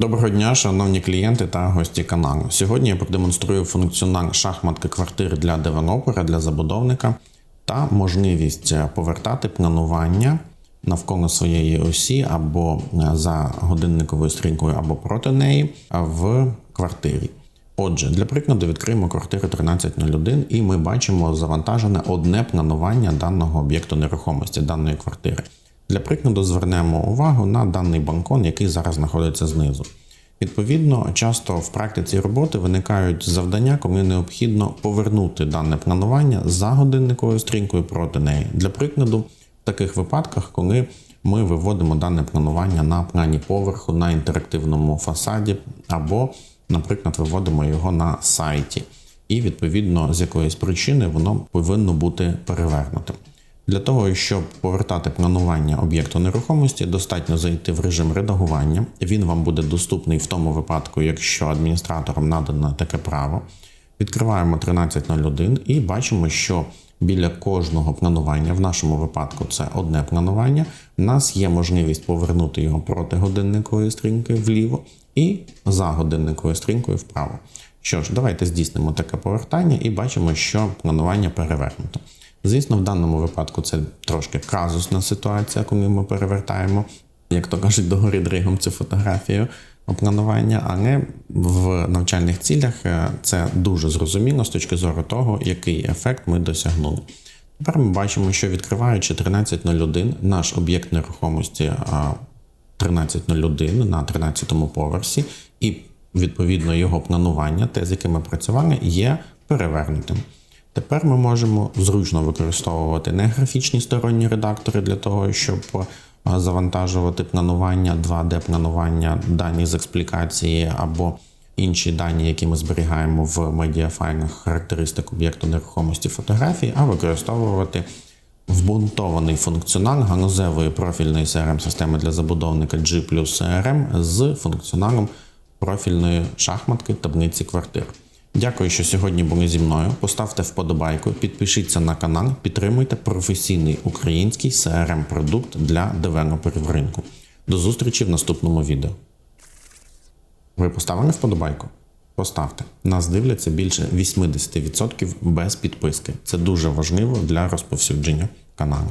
Доброго дня, шановні клієнти та гості каналу. Сьогодні я продемонструю функціонал шахматки квартир для девелопера, для забудовника та можливість повертати планування навколо своєї осі або за годинниковою стрінкою, або проти неї в квартирі. Отже, для прикладу відкриємо квартиру 1301 і ми бачимо завантажене одне планування даного об'єкту нерухомості, даної квартири. Для прикладу звернемо увагу на даний балкон, який зараз знаходиться знизу. Відповідно, часто в практиці роботи виникають завдання, коли необхідно повернути дане планування за годинниковою стрінкою проти неї. Для прикладу, в таких випадках, коли ми виводимо дане планування на плані поверху, на інтерактивному фасаді, або, наприклад, виводимо його на сайті, і відповідно з якоїсь причини воно повинно бути перевернутим. Для того, щоб повертати планування об'єкту нерухомості, достатньо зайти в режим редагування. Він вам буде доступний в тому випадку, якщо адміністраторам надано таке право. Відкриваємо 1301 і бачимо, що біля кожного планування, в нашому випадку це одне планування, у нас є можливість повернути його проти годинникової стрінки вліво і за годинниковою стрінкою вправо. Що ж, давайте здійснимо таке повертання і бачимо, що планування перевернуто. Звісно, в даному випадку це трошки казусна ситуація, коли ми перевертаємо, як то кажуть, догори дригом цю фотографію планування, але в навчальних цілях е, це дуже зрозуміло з точки зору того, який ефект ми досягнули. Тепер ми бачимо, що відкриваючи 1301, наш об'єкт нерухомості 1301 на 13-му поверсі, і відповідно його планування, те, з яким ми працювали, є перевернутим. Тепер ми можемо зручно використовувати не графічні сторонні редактори для того, щоб завантажувати планування, 2D-планування, дані з експлікації або інші дані, які ми зберігаємо в медіафайлах характеристик об'єкту нерухомості фотографії, а використовувати вбунтований функціонал ганузевої профільної crm системи для забудовника G CRM з функціоналом профільної шахматки таблиці квартир. Дякую, що сьогодні були зі мною. Поставте вподобайку, підпишіться на канал, підтримуйте професійний український crm продукт для девелоперів ринку. До зустрічі в наступному відео. Ви поставили вподобайку? Поставте. Нас дивляться більше 80% без підписки. Це дуже важливо для розповсюдження каналу.